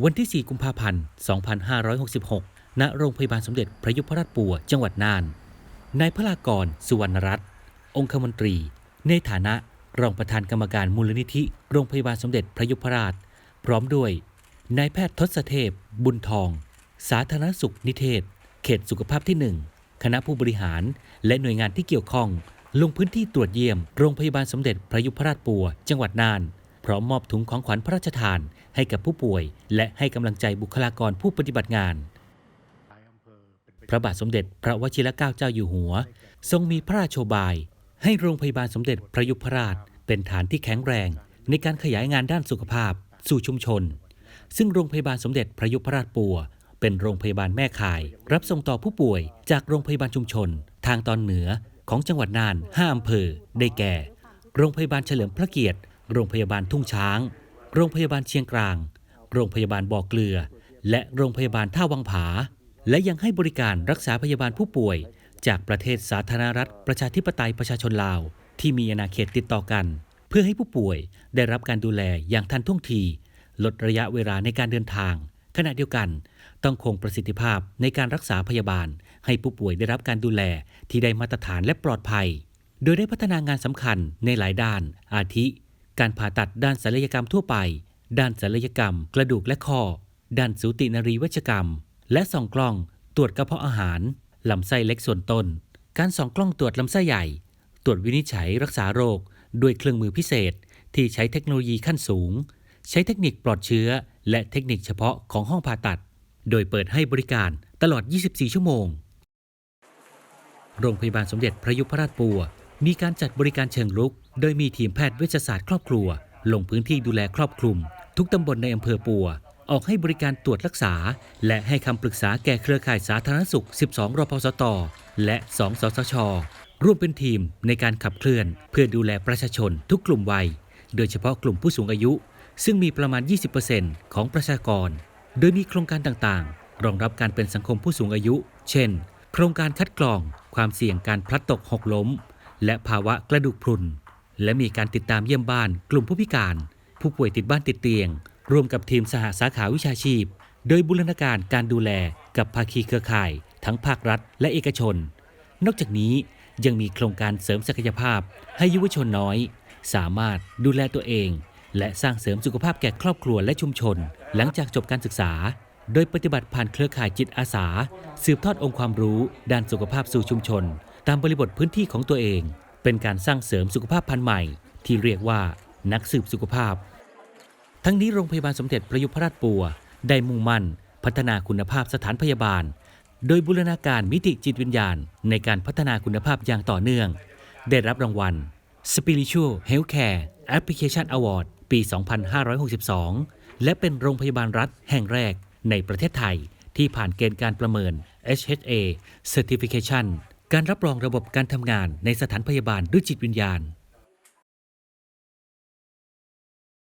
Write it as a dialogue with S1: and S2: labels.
S1: วันที่ 4 กุมภาพันธ์ 2566 ณ โรงพยาบาลสมเด็จพระยุพราชปัว จังหวัดน่าน นายพลากร สุวรรณรัตน์ องคมนตรี ในฐานะรองประธานกรรมการมูลนิธิ โรงพยาบาลสมเด็จพระยุพราช พร้อมด้วย นายแพทย์ทศเทพ บุญทอง สาธารณสุขนิเทศ เขตสุขภาพที่ 1 คณะผู้บริหาร และหน่วยงานที่เกี่ยวข้อง ลงพื้นที่ตรวจเยี่ยม โรงพยาบาลสมเด็จพระยุพราชปัว จังหวัดน่าน พร้อมมอบถุงของขวัญพระราชทานให้กับผู้ป่วย และให้กำลังใจบุคลากรผู้ปฏิบัติงาน พระบาทสมเด็จพระวชิรเกล้าเจ้าอยู่หัว ทรงมีพระราชบาย ให้โรงพยาบาลสมเด็จพระยุพราช เป็นฐานที่แข็งแรง ในการขยายงานด้านสุขภาพ สู่ชุมชน ซึ่งโรงพยาบาลสมเด็จพระยุพราชปัว เป็นโรงพยาบาลแม่ข่าย รับส่งต่อผู้ป่วย จากโรงพยาบาลชุมชน ทางตอนเหนือของจังหวัดน่าน5อำเภอ ได้แก่ โรงพยาบาลเฉลิมพระเกียรติ โรงพยาบาลทุ่งช้าง โรงพยาบาลเชียงกลาง โรงพยาบาลบ่อเกลือ และโรงพยาบาลท่าวังผา และยังให้บริการรักษาพยาบาลผู้ป่วย จากประเทศสาธารณรัฐ ประชาธิปไตยประชาชนลาว ที่มีอาณาเขตติดต่อกัน เพื่อให้ผู้ป่วยได้รับการดูแลอย่างทันท่วงที ลดระยะเวลาในการเดินทาง ขณะเดียวกัน ต้องคงประสิทธิภาพในการรักษาพยาบาล ให้ผู้ป่วยได้รับการดูแลที่ได้มาตรฐานและปลอดภัย โดยได้พัฒนางานสำคัญในหลายด้าน อาทิ การผ่าตัดด้านศัลยกรรมทั่วไป ด้านศัลยกรรม กระดูกและข้อด้านสูตินรีเวชกรรม และส่องกล้อง ตรวจกระเพาะอาหาร ลำไส้เล็กส่วนต้น การส่องกล้องตรวจลำไส้ใหญ่ ตรวจวินิจฉัยรักษาโรค ด้วยเครื่องมือพิเศษ ที่ใช้เทคโนโลยีขั้นสูง ใช้เทคนิคปลอดเชื้อ และเทคนิคเฉพาะของห้องผ่าตัด โดยเปิดให้บริการตลอด 24 ชั่วโมง โรงพยาบาลสมเด็จพระยุพราชปัว มีการจัดบริการเชิงรุก โดยมีทีมแพทย์เวชศาสตร์ครอบครัว ลงพื้นที่ดูแลครอบคลุม ทุกตำบลในอำเภอปัว ออกให้บริการตรวจรักษา และให้คำปรึกษาแก่เครือข่ายสาธารณสุข 12 รพสต และ 2 สสช ร่วมเป็นทีมในการขับเคลื่อน เพื่อดูแลประชาชนทุกกลุ่มวัย โดยเฉพาะกลุ่มผู้สูงอายุ ซึ่งมีประมาณ 20%ของประชากร โดยมีโครงการต่างๆ รองรับการเป็นสังคมผู้สูงอายุ เช่น โครงการคัดกรองความเสี่ยงการพลัดตกหกล้ม และภาวะกระดูกพรุน และมีการติดตามเยี่ยมบ้านกลุ่มผู้พิการ ผู้ป่วยติดบ้านติดเตียง ร่วมกับทีมสหสาขาวิชาชีพ โดยบูรณาการการดูแลกับภาคีเครือข่าย ทั้งภาครัฐและเอกชน นอกจากนี้ยังมีโครงการเสริมศักยภาพ ให้ยุวชนน้อย สามารถดูแลตัวเอง และสร้างเสริมสุขภาพแก่ครอบครัวและชุมชน หลังจากจบการศึกษา โดยปฏิบัติผ่านเครือข่ายจิตอาสา สืบทอดองค์ความรู้ด้านสุขภาพสู่ชุมชน ตามบริบทพื้นที่ของตัวเอง เป็นการสร้างเสริมสุขภาพพันธุ์ใหม่ ที่เรียกว่านักสืบสุขภาพ ทั้งนี้โรงพยาบาลสมเด็จพระยุพราชปัว ได้มุ่งมั่น พัฒนาคุณภาพสถานพยาบาล โดยบูรณาการมิติจิตวิญญาณ ในการพัฒนาคุณภาพอย่างต่อเนื่อง ได้รับรางวัล Spiritual Healthcare Application Award ปี 2562 และเป็นโรงพยาบาลรัฐแห่งแรกในประเทศไทยที่ผ่านเกณฑ์การประเมิน HHA Certification การรับรองระบบการทำงานในสถานพยาบาลด้วยจิตวิญญาณ